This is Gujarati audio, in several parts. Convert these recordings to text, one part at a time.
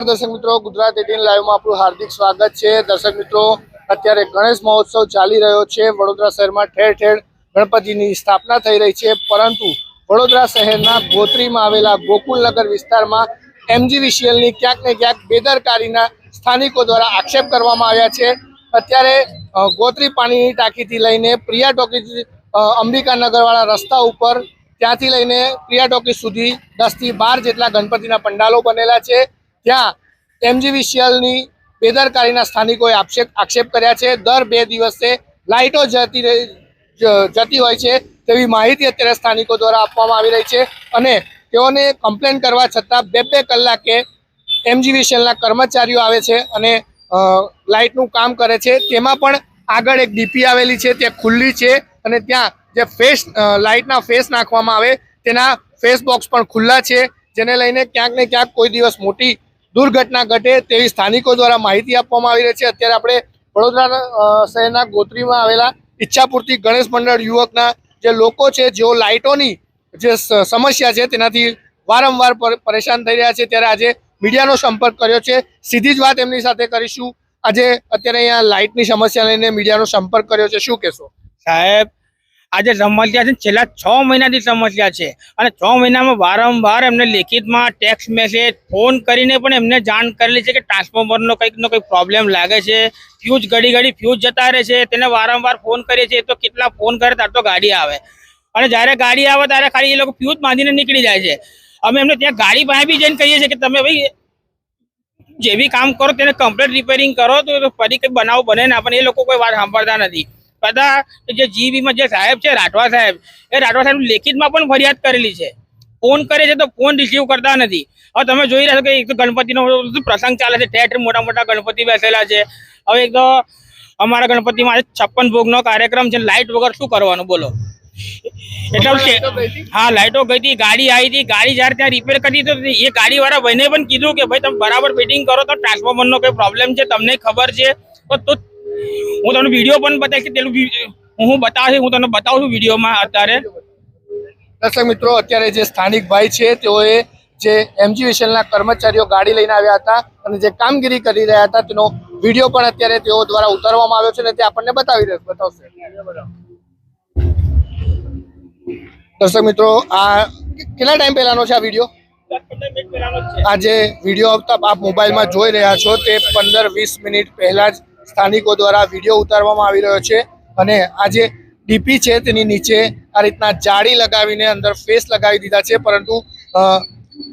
દર્શક મિત્રો, ગુજરાત એટીન લાઈવમાં આપણું હાર્દિક સ્વાગત છે. દર્શક મિત્રો, અત્યારે ગણેશ મહોત્સવ ચાલી રહ્યો છે. વડોદરા શહેરમાં ઠેર ઠેર ગણપતિની સ્થાપના થઈ રહી છે. પરંતુ વડોદરા શહેરના ગોત્રીમાં આવેલા ગોકુલનગર વિસ્તારમાં એમજીવીસીએલની ક્યાંક ને ક્યાંક બેદરકારીના સ્થાનિકો દ્વારા આક્ષેપ કરવામાં આવ્યા છે. અત્યારે ગોત્રી પાણીની ટાંકીથી લઈને પ્રિયા ટોકીજ અંબિકાનગરવાળા રસ્તા ઉપર ત્યાંથી લઈને પ્રિયા ટોકી સુધી દસથી બાર જેટલા ગણપતિના પંડાલો બનેલા છે. ત્યાં એમજીવીસીએલની બેદરકારીના સ્થાનિકોએ આક્ષેપ આક્ષેપ કર્યા છે. દર બે દિવસે લાઇટો જતી જતી હોય છે તેવી માહિતી અત્યારે સ્થાનિકો દ્વારા આપવામાં આવી રહી છે અને તેઓને કમ્પ્લેન કરવા છતાં બે બે કલાકે એમજીવીસીએલના કર્મચારીઓ આવે છે અને લાઇટનું કામ કરે છે. તેમાં પણ આગળ એક ડીપી આવેલી છે તે ખુલ્લી છે અને ત્યાં જે ફેસ લાઇટના ફેસ નાખવામાં આવે તેના ફેસ બોક્સ પણ ખુલ્લા છે, જેને લઈને ક્યાંક ને ક્યાંક કોઈ દિવસ મોટી દુર્ઘટના ઘટે તેવી સ્થાનિકો દ્વારા માહિતી આપવામાં આવી રહી છે. અત્યારે આપણે વડોદરા શહેરના ગોત્રીમાં આવેલા ઈચ્છાપૂર્તિ ગણેશ મંડળ યુવકના જે લોકો છે, જેઓ લાઇટોની જે સમસ્યા છે, તેનાથી વારંવાર પર- પરેશાન થઈ રહ્યા છે. ત્યારે આજે મીડિયાનો સંપર્ક કર્યો છે. સીધી જ વાત એમની સાથે કરીશું. આજે અત્યારે અહીંયા લાઇટની સમસ્યા લઈને મીડિયાનો સંપર્ક કર્યો છે. શું કહેશો? સાહેબ આજે સમસ્યા છે છેલ્લા છ મહિનાથી સમસ્યા છે. અને છ મહિનામાં વારંવાર એમને લેખિતમાં ટેક્સ્ટ મેસેજ ફોન કરીને પણ એમને જાણ કરેલી છે કે ટ્રાન્સફોર્મરનો કંઈક નો કંઈક પ્રોબ્લેમ લાગે છે. ફ્યુઝ ઘડી ઘડી ફ્યુઝ જતા રહે છે. તેને વારંવાર ફોન કરીએ છીએ તો કેટલા ફોન કરે ત્યારે તો ગાડી આવે. અને જ્યારે ગાડી આવે ત્યારે ખાલી એ લોકો ફ્યુઝ બાંધીને નીકળી જાય છે. અમે એમને ત્યાં ગાડી પાસે બી જઈને કહીએ છીએ કે તમે ભાઈ જે બી કામ કરો તેને કમ્પ્લીટ રિપેરિંગ કરો તો ફરી કંઈ બનાવ બને ના પણ એ લોકો કોઈ વાત સાંભળતા નથી. બધા જે જીબીમાં જે સાહેબ છે રાઠવા સાહેબ એ રાઠવા સાહેબ લેખિતમાં પણ ફરિયાદ કરેલી છે. ફોન કરે છે તો ફોન રિસીવ કરતા નથી. હવે તમે જોઈ રહ્યા છો કે એક તો ગણપતિનો પ્રસંગ ચાલે છે ઠેર મોટા મોટા ગણપતિ બેસેલા છે. હવે એક તો અમારા ગણપતિમાં આજે છપ્પન ભોગનો કાર્યક્રમ છે લાઇટ વગર શું કરવાનું બોલો. એટલે હા લાઇટો ગઈ હતી ગાડી આવી હતી ગાડી જ્યારે ત્યાં રિપેર કરી તો એ ગાડી વાળા ભાઈને પણ કીધું કે ભાઈ તમે બરાબર ફિટિંગ કરો તો ટ્રાન્સફોર્મરનો કોઈ પ્રોબ્લેમ છે તમને ખબર છે. તો હું તમને વીડિયો પણ બતાવીશ કે પેલું હું બતાવીશ? હું તમને બતાવું છું વિડીયોમાં અત્યારે. દર્શક મિત્રો, અત્યારે જે સ્થાનિક ભાઈ છે, તેઓએ જે એમજીવીસીએલના કર્મચારીઓ ગાડી લઈને આવ્યા હતા અને જે કામગીરી કરી રહ્યા હતા, તેનો વીડિયો પણ અત્યારે તેઓ દ્વારા ઉતારવામાં આવ્યો છે અને તે આપણને બતાવી બતાવશે. દર્શક મિત્રો, આ કેટલા ટાઈમ પહેલાનો છે આ વીડિયો આ જે વીડિયો આપ મોબાઈલમાં જોઈ રહ્યા છો, તે પંદર વીસ મિનિટ પહેલા જ સ્થાનિકો દ્વારા વીડિયો ઉતારવામાં આવી રહ્યો છે અને આ જે ડીપી છે તેની નીચે આ રીતના જાળી લગાવીને અંદર ફેસ લગાવી દીધા છે, પરંતુ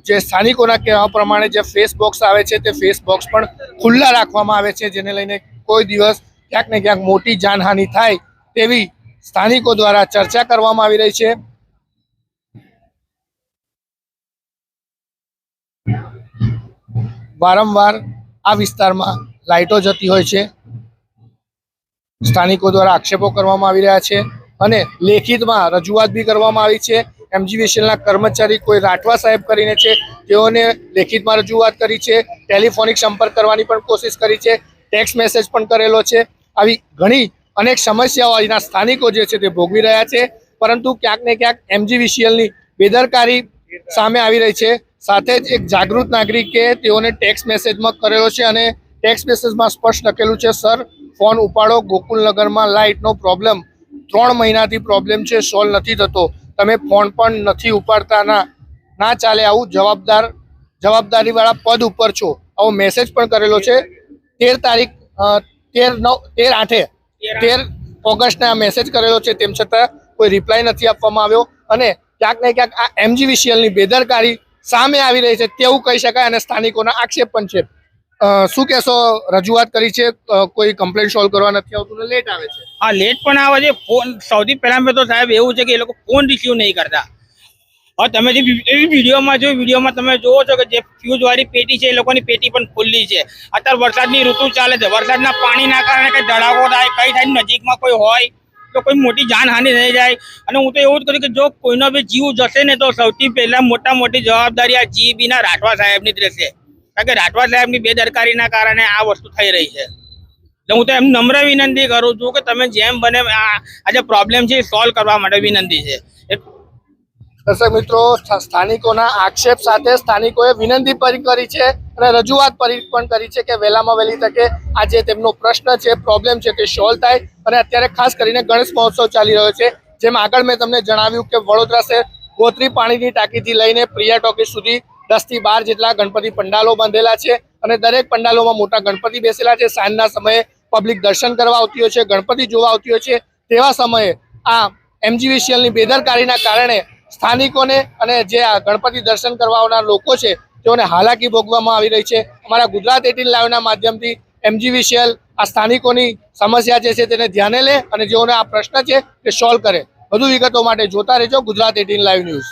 જે સ્થાનિકોના કહેવા પ્રમાણે જે ફેસ બોક્સ આવે છે તે ફેસ બોક્સ પણ ખુલ્લા રાખવામાં આવે છે, જેને લઈને કોઈ દિવસ ક્યાંક ને ક્યાંક મોટી જાનહાનિ થાય તેવી સ્થાનિકો દ્વારા ચર્ચા કરવામાં આવી રહી છે. વારંવાર આ વિસ્તારમાં લાઇટો જતી હોય છે. સ્થાનિકો દ્વારા આક્ષેપો કરવામાં આવી રહ્યા છે અને લેખિતમાં રજૂઆત બી કરવામાં આવી છે. એમજીવીસીએલના કર્મચારી કોઈ રાઠવા સાહેબ કરીને છે. તેઓને લેખિતમાં રજૂઆત કરી છે. ટેલિફોનિક સંપર્ક કરવાની પણ કોશિશ કરી છે. ટેક્સ્ટ મેસેજ પણ કરેલો છે. આવી ઘણી અનેક સમસ્યાઓ અહીંના સ્થાનિકો જે છે તે ભોગવી રહ્યા છે. પરંતુ ક્યાંક ને ક્યાંક એમજીવીસીએલની બેદરકારી સામે આવી રહી છે. સાથે જ એક જાગૃત નાગરિકે તેઓને ટેક્સ મેસેજમાં કરેલો છે અને ટેક્સ્ટ મેસેજમાં સ્પષ્ટ લખેલું છે સર ફોન ઉપાડો. ગોકુલનગરમાં લાઇટનો પ્રોબ્લેમ ત્રણ મહિનાથી પ્રોબ્લેમ છે સોલ્વ નથી થતો. તમે ફોન પણ નથી ઉપાડતા. ના ના ચાલે આવું જવાબદાર, જવાબદારીવાળા પદ ઉપર છો. આવો મેસેજ પણ કરેલો છે. તેર તારીખ તેર નવ, તેર આઠે, તેર ઓગસ્ટને આ મેસેજ કરેલો છે. તેમ છતાં કોઈ રિપ્લાય નથી આપવામાં આવ્યો. અને ક્યાંક ને ક્યાંક આ એમજીવીસીએલની બેદરકારી સામે આવી રહી છે, તેવું કહી શકાય અને સ્થાનિકોના આક્ષેપ પણ છે. શું કહેશો? રજૂઆત કરી છે? કોઈ કમ્પ્લેન સોલ્વ કરવા નથી આવતું ને લેટ આવે છે? હા લેટ પણ આવે છે. ફોન, સૌથી પહેલા મેં તો સાહેબ એવું છે કે એ લોકો ફોન રિસીવ નહીં કરતા. હવે તમે જે વિડીયોમાં જો વિડીયોમાં તમે જોવો છો કે જે ફ્યુઝ વાળી પેટી છે, એ લોકોની પેટી પણ ખુલ્લી છે. અત્યારે વરસાદની ઋતુ ચાલે છે. વરસાદના પાણીના કારણે કંઈ ધડાકો થાય, કઈ થાય, નજીકમાં કોઈ હોય, તો કોઈ મોટી જાનહાનિ થઈ જાય. અને હું તો એવું જ કરું કે જો કોઈનો બી જીવ જશે ને, તો સૌથી પહેલા મોટા મોટી જવાબદારી આ જીબીના રાઠવા સાહેબની જ રહેશે. કારણ કે રાઠવા સાહેબની બેદરકારીના કારણે આ વસ્તુ થઈ રહી છે. એટલે હું તો એમ નમ્ર વિનંતી કરું છું કે તમે જેમ બને આ આ જે પ્રોબ્લેમ છે એ સોલ્વ કરવા માટે વિનંતી છે. દર્શક મિત્રો સ્થાનિકોના આક્ષેપ સાથે સ્થાનિકોએ વિનંતી પણ કરી છે અને રજૂઆત પણ કરી છે કે વહેલામાં વહેલી તકે આ જે તેમનો પ્રશ્ન છે પ્રોબ્લેમ છે તે સોલ્વ થાય અને અત્યારે ખાસ કરીને ગણેશ મહોત્સવ ચાલી રહ્યો છે. જેમ આગળ મેં તમને જણાવ્યું કે વડોદરા શહેર ગોત્રી પાણીની ટાંકીથી લઈને પ્રિયા ટોકી સુધી દસથી બાર જેટલા ગણપતિ પંડાલો બાંધેલા છે અને દરેક પંડાલોમાં મોટા ગણપતિ બેસેલા છે. સાંજના સમયે પબ્લિક દર્શન કરવા આવતી હોય છે, ગણપતિ જોવા આવતી હોય છે. તેવા સમયે આ એમજીવીસીએલની બેદરકારીના કારણે સ્થાનિકોને અને જે આ ગણપતિ દર્શન કરવા આવનાર લોકો છે, તેઓને હાલાકી ભોગવવામાં આવી રહી છે. અમારા ગુજરાત એટીન લાઈવના માધ્યમથી એમજીવીસીએલ આ સ્થાનિકોની સમસ્યા જે છે તેને ધ્યાને લે અને જેઓને આ પ્રશ્ન છે તે સોલ્વ કરે. વધુ વિગતો માટે જોતા રહેજો ગુજરાત એટીન લાઈવ ન્યૂઝ.